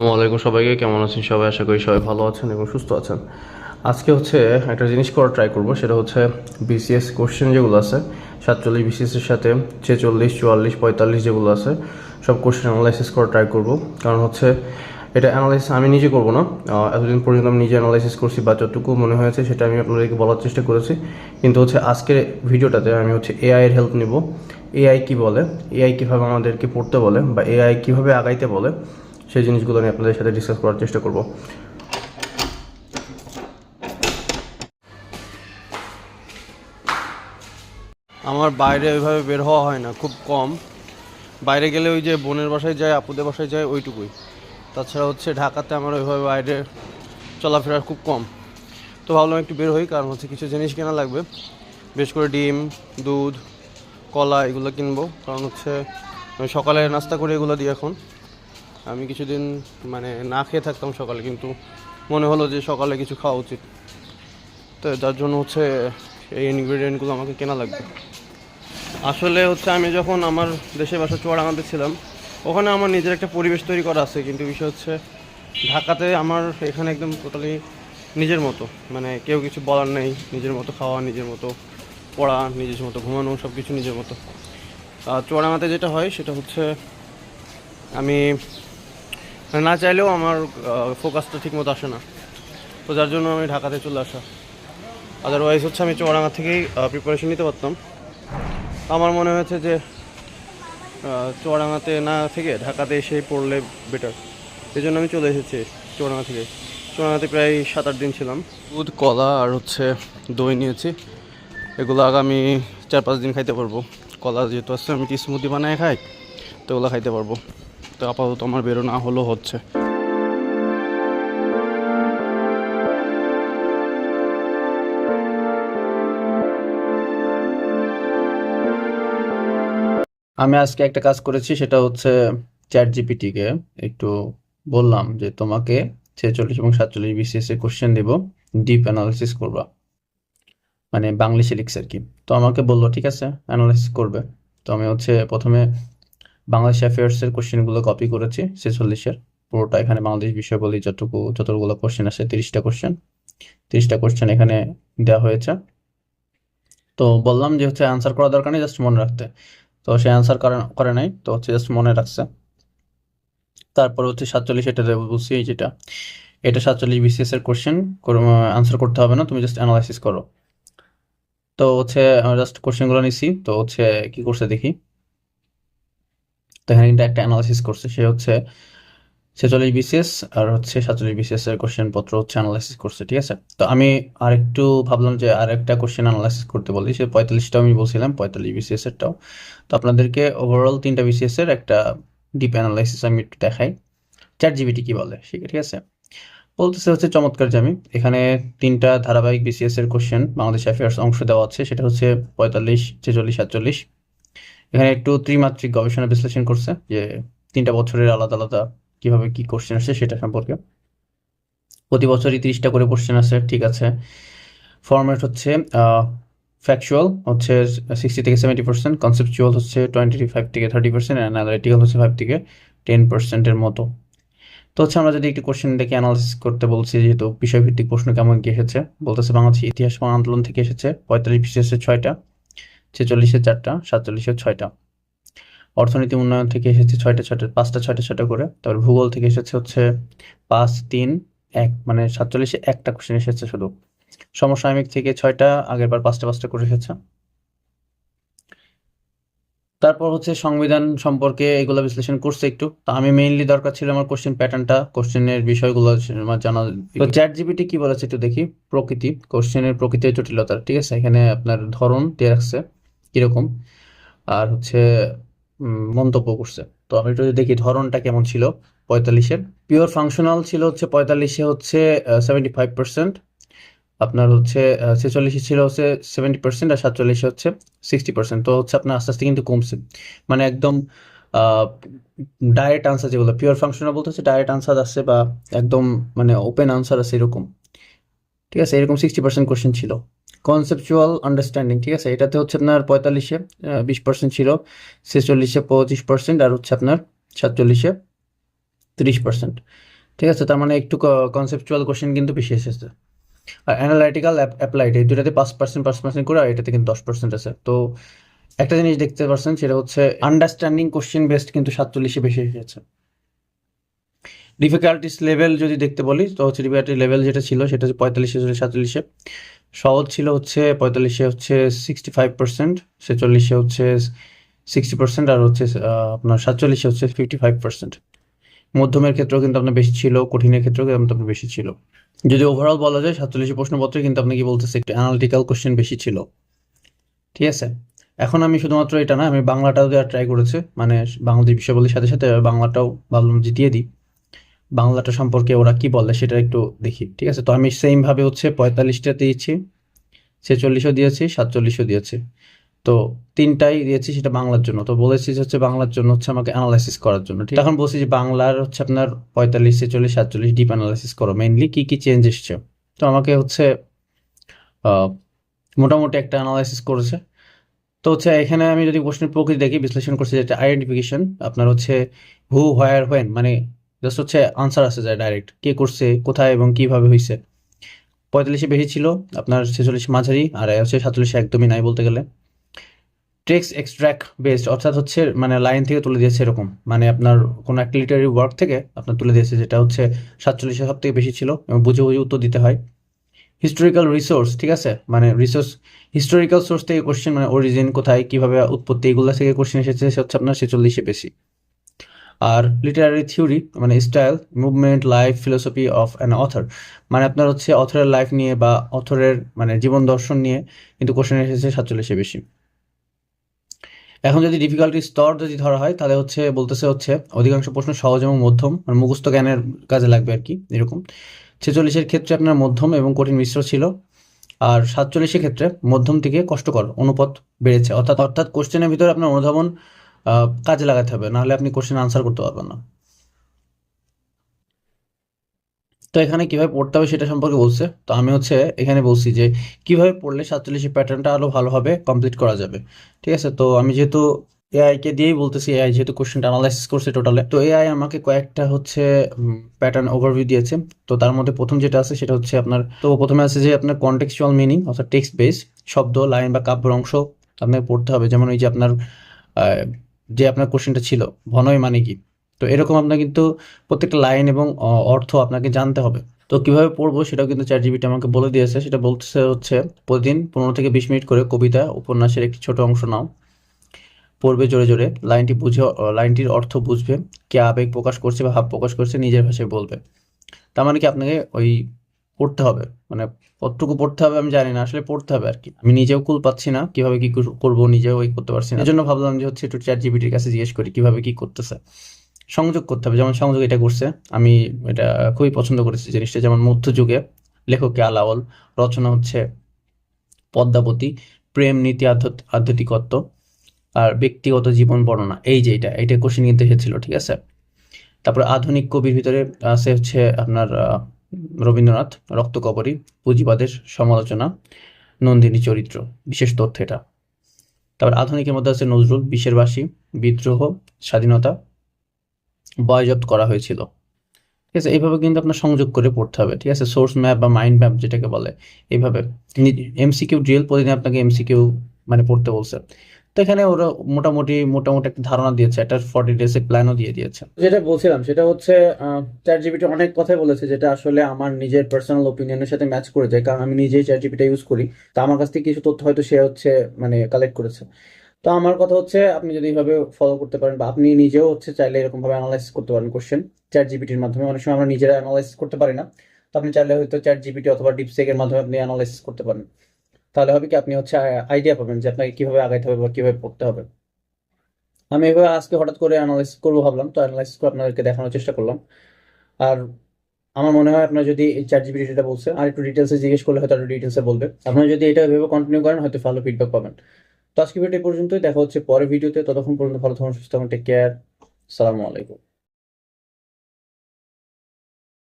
আসসালামাইকুম সবাইকে, কেমন আছেন সবাই? আশা করি সবাই ভালো আছেন এবং সুস্থ আছেন। আজকে হচ্ছে একটা জিনিস করা ট্রাই করব, সেটা হচ্ছে বিসিএস কোশ্চেন যেগুলো আছে, সাতচল্লিশ বিসিএস এর সাথে ছেচল্লিশ, চুয়াল্লিশ, পঁয়তাল্লিশ যেগুলো আছে, সব কোশ্চেন অ্যানালাইসিস করা ট্রাই করব। কারণ হচ্ছে এটা অ্যানালাইসিস আমি নিজে করব না। এতদিন পর্যন্ত আমি নিজে অ্যানালাইসিস করছি বা যতটুকু মনে হয়েছে সেটা আমি আপনাদেরকে বলার চেষ্টা করেছি। কিন্তু হচ্ছে আজকের ভিডিওটাতে আমি হচ্ছে এআই এর হেল্প নিব। এআই কি বলে? এআই কীভাবে আমাদেরকে পড়তে বলে বা এআই কীভাবে আগাইতে বলে? সেই জিনিসগুলো আমি আপনাদের সাথে ডিসকাস করার চেষ্টা করব। আমার বাইরে ওইভাবে বের হওয়া হয় না, খুব কম। বাইরে গেলে ওই যে বোনের বাসায় যায়, আপুদের বাসায় যায়, ওইটুকুই। তাছাড়া হচ্ছে ঢাকাতে আমার ওইভাবে বাইরে চলাফেরা খুব কম। তো ভাবলাম একটু বের হই, কারণ হচ্ছে কিছু জিনিস কেনা লাগবে। বেশ করে ডিম, দুধ, কলা এগুলো কিনবো, কারণ হচ্ছে সকালে নাস্তা করে এগুলো দিই এখন। আমি কিছুদিন মানে না খেয়ে থাকতাম সকালে, কিন্তু মনে হলো যে সকালে কিছু খাওয়া উচিত। তো যার জন্য হচ্ছে এই ইনগ্রিডিয়েন্টগুলো আমাকে কেনা লাগবে। আসলে হচ্ছে আমি যখন আমার দেশের বাসা চুয়াডাঙ্গাতে ছিলাম, ওখানে আমার নিজের একটা পরিবেশ তৈরি করা আছে, কিন্তু বিষয় হচ্ছে ঢাকাতে আমার এখানে একদম টোটালি নিজের মতো। মানে কেউ কিছু বলার নেই, নিজের মতো খাওয়া, নিজের মতো পড়া, নিজের মতো ঘুমানো সব কিছু নিজের মতো। আর চুয়াডাঙ্গাতে যেটা হয়, সেটা হচ্ছে আমি না চাইলেও আমার ফোকাসটা ঠিক মতো আসে না। তো যার জন্য আমি ঢাকাতে চলে আসা। আদারওয়াইজ হচ্ছে আমি চুয়াডাঙ্গা থেকেই প্রিপারেশন নিতে পারতাম। আমার মনে হয়েছে যে আহ, চুয়াডাঙ্গাতে না থেকে ঢাকাতে এসে পড়লে বেটার এই জন্য আমি চলে এসেছি চুয়াডাঙ্গা থেকে। চুয়াডাঙ্গাতে প্রায় সাত আট দিন ছিলাম। দুধ কলা আর হচ্ছে দই নিয়েছি। এগুলো আগামী চার পাঁচ দিন খাইতে পারব। কলা যেহেতু আছে আমি স্মুদি বানায় খাই তো ওগুলো খাইতে পারব। তো আপাতত আমার বেরো না হলেও হচ্ছে। আমি আজকে একটা কাজ করেছি, সেটা হচ্ছে চ্যাট জিপিটিকে একটু বললাম যে তোমাকে ছেচল্লিশ এবং সাতচল্লিশ বিসিএস এর কোশ্চেন দিব ডিপ অ্যানালিসিস করবা। মানে বাংলিশে লিখছে আর কি। তো আমাকে বলল, ঠিক আছে অ্যানালাইসিস করবে। তো আমি হচ্ছে প্রথমে বাংলাদেশ অ্যাফেয়ার্সের কোশ্চেনগুলো কপি করেছি ছেচল্লিশের পুরোটা এখানে বাংলাদেশ বিষয় বলি যতটুকু, যতগুলো কোশ্চেন আছে, তিরিশটা কোশ্চেন তিরিশটা কোশ্চেন এখানে দেওয়া হয়েছে। তো বললাম যে হচ্ছে অ্যান্সার করা দরকার নেই জাস্ট মনে রাখতে। তো সে অ্যান্সার করে নাই, তো হচ্ছে জাস্ট মনে রাখছে। তারপর হচ্ছে সাতচল্লিশ, এটা বুঝছি যেটা। এটা সাতচল্লিশ বিসিএস এর কোশ্চেন আনসার করতে হবে না, তুমি জাস্ট অ্যানালাইসিস করো। তো হচ্ছে জাস্ট কোশ্চেনগুলো নিছি, তো হচ্ছে কি করছে দেখি। এখানে কিন্তু একটা অ্যানালাইসিস করছে, সে হচ্ছে ছেচল্লিশ বিসিএস আর হচ্ছে সাতচল্লিশ বিসিএস এর কোশ্চেন পত্র হচ্ছে অ্যানালাইসিস করছে, ঠিক আছে? তো আমি আরেকটু ভাবলাম যে আরেকটা কোশ্চেন অ্যানালাইসিস করতে বলি, সে পঁয়তাল্লিশটা আমি বলছিলাম, পঁয়তাল্লিশ বিসিএস এরটাও। তো আপনাদেরকে ওভারঅল তিনটা বিসিএস এর একটা ডিপ অ্যানালাইসিস আমি একটু দেখাই। চ্যাট জিবিটি কি বলে ঠিক আছে? বলতেছে হচ্ছে, চমৎকার আমি এখানে তিনটা ধারাবাহিক বিসিএস এর কোশ্চেন বাংলাদেশ অ্যাফেয়ার্স অংশ দেওয়া আছে, সেটা হচ্ছে পঁয়তাল্লিশ, ছেচল্লিশ, সাতচল্লিশ এখানে একটু ত্রিমাত্রিক গবেষণা বিশ্লেষণ করছে যে তিনটা বছরের আলাদা আলাদা কীভাবে কি কোশ্চেন আসছে সেটা সম্পর্কে। প্রতি বছরই তিরিশটা করে কোশ্চেন আছে ঠিক আছে। ফরম্যাট হচ্ছে ফ্যাকচুয়াল হচ্ছে সিক্সটি থেকে সেভেন্টি পার্সেন্ট কনসেপচুয়াল হচ্ছে টোয়েন্টি ফাইভ থেকে থার্টি পার্সেন্ট অ্যানালিটিক্যাল হচ্ছে ফাইভ থেকে টেন পার্সেন্টের মতো। তো হচ্ছে আমরা যদি একটি কোশ্চেন দেখে অ্যানালিসিস করতে বলছি, যেহেতু বিষয়ভিত্তিক প্রশ্ন কেমন কি এসেছে, বলতেছে বাংলাদেশ ইতিহাস আন্দোলন থেকে এসেছে, পঁয়তাল্লিশ বিসিএসের ছয়টা। ছেচল্লিশের চারটা সাতচল্লিশের ছয়টা। অর্থনীতি উন্নয়ন থেকে এসেছে ছয়টা ছয়টা পাঁচটা ছয়টা ছয়টা করে। তারপর ভূগোল থেকে এসেছে হচ্ছে পাঁচ তিন এক মানে সাতচল্লিশে একটা কোশ্চেন এসেছে শুধু। সমসাময়িক থেকে ছয়টা আগের বার পাঁচটা পাঁচটা করে এসেছে। তারপর হচ্ছে সংবিধান সম্পর্কে এগুলো বিশ্লেষণ করছে একটু। তো আমি মেইনলি দরকার ছিল আমার কোশ্চেন প্যাটার্নটা কোশ্চেনের বিষয়গুলো আমার জানা। তো চ্যাট জিপিটি কি বলেছে একটু দেখি। প্রকৃতি কোশ্চেনের প্রকৃতির জটিলতা। ঠিক আছে এখানে আপনার ধরন দিয়ে রাখছে। কীরকম? আর হচ্ছে মন্তব্য করছে। তো আমি একটু দেখি ধরনটা কেমন ছিল পঁয়তাল্লিশের পিওর ফাংশনাল ছিল হচ্ছে পঁয়তাল্লিশে হচ্ছে সেভেন্টি ফাইভ পার্সেন্ট আপনার হচ্ছে ছেচল্লিশে ছিল হচ্ছে সেভেন্টি পার্সেন্ট আর সাতচল্লিশে হচ্ছে সিক্সটি পার্সেন্ট তো হচ্ছে আপনার আস্তে আস্তে কিন্তু কমছে। মানে একদম ডাইরেক্ট আনসার যেগুলো পিওর ফাংশনাল বলতে হচ্ছে ডাইরেক্ট আনসার আসছে বা একদম মানে ওপেন আনসার আছে এরকম। ঠিক আছে, এরকম সিক্সটি পার্সেন্ট কোশ্চেন ছিল। কনসেপচুয়াল আন্ডারস্ট্যান্ডিং ঠিক আছে? এটাতে হচ্ছে আপনার পঁয়তাল্লিশে বিশ পার্সেন্ট ছিল, ছেচল্লিশে পঁচিশ পার্সেন্ট আর হচ্ছে আপনার সাতচল্লিশে তিরিশ পার্সেন্ট ঠিক আছে? তার মানে একটু কনসেপচুয়াল কোশ্চেন কিন্তু বেশি এসেছে। আর অ্যানালাইটিক্যাল অ্যাপ্লাইড এই দুটাতে পাঁচ পার্সেন্ট পাঁচ পার্সেন্ট করে, আর এটাতে কিন্তু দশ পার্সেন্ট আছে। তো একটা জিনিস দেখতে পাচ্ছেন সেটা হচ্ছে আন্ডারস্ট্যান্ডিং কোশ্চেন বেসড কিন্তু সাতচল্লিশে বেশি এসেছে ডিফিকাল্টিস লেভেল যদি দেখতে বলি, তো হচ্ছে ডিফিকাল্টি লেভেল যেটা ছিল, সেটা হচ্ছে পঁয়তাল্লিশে, সাতচল্লিশে। সহজ ছিল হচ্ছে পঁয়তাল্লিশে হচ্ছে সিক্সটি ফাইভ পার্সেন্ট ছেচল্লিশে হচ্ছে সিক্সটি পার্সেন্ট আর হচ্ছে আপনার সাতচল্লিশে হচ্ছে ফিফটি ফাইভ পার্সেন্ট মধ্যমের ক্ষেত্রেও কিন্তু আপনার বেশি ছিল, কঠিনের ক্ষেত্রেও কিন্তু আপনার বেশি ছিল। যদি ওভারঅল বলা যায়, সাতচল্লিশে প্রশ্নপত্রে কিন্তু আপনি কি বলতেছে একটু অ্যানালিটিক্যাল কোশ্চেন বেশি ছিল। ঠিক আছে? এখন আমি শুধুমাত্র এটা না, আমি বাংলাটাও দেওয়ার ট্রাই করেছি মানে বাংলাদেশ বিষয়াবলীর সাথে সাথে বাংলাটাও ভাবলাম যে দিয়ে দিই। বাংলাটা সম্পর্কে ওরা কি বলে সেটা একটু দেখি, ঠিক আছে? তো আমি সেম ভাবে হচ্ছে পঁয়তাল্লিশটা দিয়েছি, ছেচল্লিশও দিয়েছি, সাতচল্লিশও দিয়েছি। তো তিনটাই দিয়েছি সেটা বাংলার জন্য। তো বলেছি যে হচ্ছে বাংলার জন্য হচ্ছে আমাকে অ্যানালাইসিস করার জন্য, ঠিক? এখন বলছি যে বাংলার হচ্ছে আপনার পঁয়তাল্লিশ, ছেচল্লিশ, সাতচল্লিশ ডিপ অ্যানালাইসিস করো মেইনলি কী কী চেঞ্জ এসছে? তো আমাকে হচ্ছে মোটামুটি একটা অ্যানালাইসিস করেছে। তো হচ্ছে এখানে আমি যদি প্রশ্নের প্রকৃতি দেখি, বিশ্লেষণ করছি যেটা আইডেন্টিফিকেশন আপনার হচ্ছে হু হোয়ার হোয়েন মানে জাস্ট হচ্ছে আনসার আসে যায় ডাইরেক্ট কে করছে, কোথায় এবং কীভাবে হয়েছে পঁয়তাল্লিশে বেশি ছিল, আপনার ছেচল্লিশ মাঝারি, আর হচ্ছে সাতচল্লিশে একদমই নাই বলতে গেলে। টেক্সট এক্সট্রাক্ট বেসড অর্থাৎ হচ্ছে মানে লাইন থেকে তুলে দিয়েছে এরকম। মানে আপনার কোনো একটা লিটারি ওয়ার্ক থেকে আপনার তুলে দিয়েছে, যেটা হচ্ছে সাতচল্লিশে সব থেকে বেশি ছিল এবং বুঝে বুঝে উত্তর দিতে হয়। হিস্টোরিক্যাল রিসোর্স ঠিক আছে? মানে রিসোর্স হিস্টোরিক্যাল সোর্স থেকে কোশ্চেন মানে অরিজিন কোথায়, কীভাবে উৎপত্তি, এগুলো থেকে কোশ্চেন এসেছে, সে হচ্ছে আপনার ছেচল্লিশে বেশি। আর লিটারারি থিওরি মানে style movement life philosophy of an author মানে আপনার হচ্ছে অথরের লাইফ নিয়ে বা অথরের মানে জীবন দর্শন নিয়ে কিন্তু কোশ্চেন এসেছে সাতচল্লিশে বেশি। এখন যদি ডিফিকাল্টি স্তর যদি ধরা হয়, তাহলে হচ্ছে বলতেছে হচ্ছে অধিকাংশ প্রশ্ন সহজ এবং মধ্যম মানে মুখস্থ জ্ঞানের কাজে লাগবে আর কি, এরকম। ছেচল্লিশের ক্ষেত্রে আপনার মধ্যম এবং কঠিন মিশ্র ছিল, আর সাতচল্লিশের ক্ষেত্রে মধ্যম থেকে কষ্টকর অনুপাত বেড়েছে। অর্থাৎ অর্থাৎ কোশ্চেনের ভিতরে আপনার অনুধাবন কাজে লাগাতে হবে, নাহলে আপনি কোশ্চেন আনসার করতে পারবেন না। তো এখানে কীভাবে পড়তে হবে সেটা সম্পর্কে বলছে। তো আমি হচ্ছে এখানে বলছি যে, কীভাবে পড়লে সাতচল্লিশের প্যাটার্নটা আরও ভালোভাবে কমপ্লিট করা যাবে। ঠিক আছে? তো আমি যেহেতু এআইকে দিয়েই বলতেছি এআই যেহেতু কোশ্চেনটা অ্যানালাইসিস করছে টোটালে তো এআই আমাকে কয়েকটা হচ্ছে প্যাটার্ন ওভারভিউ দিয়েছে। তো তার মধ্যে প্রথম যেটা আছে সেটা হচ্ছে আপনার, তো প্রথমে আছে যে আপনার কন্টেক্সচুয়াল মিনিং অর্থাৎ টেক্সট বেস শব্দ লাইন বা কাব্য অংশ আপনাকে পড়তে হবে। যেমন ওই যে আপনার যে আপনার কোশ্চেনটা ছিল ভনয় মানে কি? তো এরকম আপনার কিন্তু প্রত্যেকটা লাইন এবং অর্থ আপনাকে জানতে হবে। তো কীভাবে পড়ব সেটাও কিন্তু চ্যাট জিপিটি আমাকে বলে দিয়েছে। সেটা বলতেছে হচ্ছে, প্রতিদিন পনেরো থেকে বিশ মিনিট করে কবিতা, উপন্যাসের একটি ছোট অংশ নাও। পড়বে জোরে জোরে, লাইনটি বুঝে লাইনটির অর্থ বুঝবে, কে আবেগ প্রকাশ করছে বা ভাব প্রকাশ করছে নিজের ভাষায় বলবে। তার মানে কি আপনাকে ওই পড়তে হবে। মানে কতটুকু পড়তে হবে আমি জানি না, আসলে পড়তে হবে আর কি আমি নিজেও কুল পাচ্ছি না, কীভাবে কি করব নিজেও ওই করতে পারছি না। এজন্য ভাবলাম যে হচ্ছে একটু চ্যাট জিবিটির কাছে জিজ্ঞেস করি, কীভাবে কি করতেছে। সংযোগ করতে হবে, যেমন সংযোগ এটা করছে, আমি এটা খুবই পছন্দ করেছি জিনিসটা, যেমন মধ্যযুগে লেখককে আলাওল, রচনা হচ্ছে পদ্মাবতী, প্রেম, নীতি আধ্যাত্ম- আধ্যাত্মিকত্ব আর ব্যক্তিগত জীবন বর্ণনা। এই যে এটা এটা কোশ্চেন কিন্তু এসেছিল ঠিক আছে? তারপরে আধুনিক কবির ভিতরে আছে হচ্ছে আপনার রবীন্দ্রনাথ, রক্তকবরী, পুঁজিবাদের সমালোচনা, নন্দিনী চরিত্র, বিশেষ তথ্য এটা। তারপর আধুনিকের মধ্যে আছে নজরুল বিশেরবাসী বিদ্রোহ, স্বাধীনতা বয়জপ্ত করা হয়েছিল। ঠিক আছে, এইভাবে কিন্তু আপনার সংযোগ করে পড়তে হবে। ঠিক আছে সোর্স ম্যাপ বা মাইন্ড ম্যাপ যেটাকে বলে, এইভাবে। এমসিকিউ ড্রিল প্রতিদিন আপনাকে এমসিকিউ মানে পড়তে বলছে। তো এখানে ওরা মোটামুটি মোটামুটি একটা ধারণা দিয়েছে। একটা ফর্টি ডেজ এর প্ল্যানও দিয়ে দিয়েছে। যেটা বলছিলাম, সেটা হচ্ছে চ্যাট জিপিটি অনেক কথাই বলেছে, যেটা আসলে আমার নিজের পার্সোনাল ওপিনিয়নের সাথে ম্যাচ করে যায়। কারণ আমি নিজেই চ্যাট জিপিটা ইউজ করি। তা আমার কাছ থেকে কিছু তথ্য হয়তো সে হচ্ছে মানে কালেক্ট করেছে। তো আমার কথা হচ্ছে, আপনি যদি এইভাবে ফলো করতে পারেন বা আপনি নিজেও হচ্ছে চাইলে এরকম ভাবে অ্যানালাইসিস করতে পারেন কোশ্চেন চ্যাট জিপিটির মাধ্যমে। অনেক সময় আমরা নিজেরা অ্যানালাইসিস করতে পারি না। তো আপনি চাইলে হয়তো চ্যাট জিপিটি অথবা ডিপসেকের মাধ্যমে আপনি অ্যানালাইসিস করতে পারেন। তাহলে হবে কি আপনি হচ্ছে আইডিয়া পাবেন যে আপনাকে কীভাবে আগাইতে হবে বা কীভাবে পড়তে হবে। আমি এভাবে আজকে হঠাৎ করে অ্যানালাইসিস করব ভাবলাম, তো অ্যানালাইসিস করে আপনাদেরকে দেখানোর চেষ্টা করলাম। আর আমার মনে হয় আপনার যদি এই চার জিবি যেটা বলছে, আর একটু ডিটেলসে জিজ্ঞেস করলে হয়তো ডিটেলসে বলবে। আপনারা যদি এটা ভেবে কন্টিনিউ করেন, হয়তো ভালো ফিডব্যাক পাবেন। তো আজকে ভিডিও পর্যন্তই, দেখা হচ্ছে পরের ভিডিওতে ততক্ষণ পর্যন্ত ভালো থাকুন, সুস্থ থাকুন টেক কেয়ার সালামু আলাইকুম।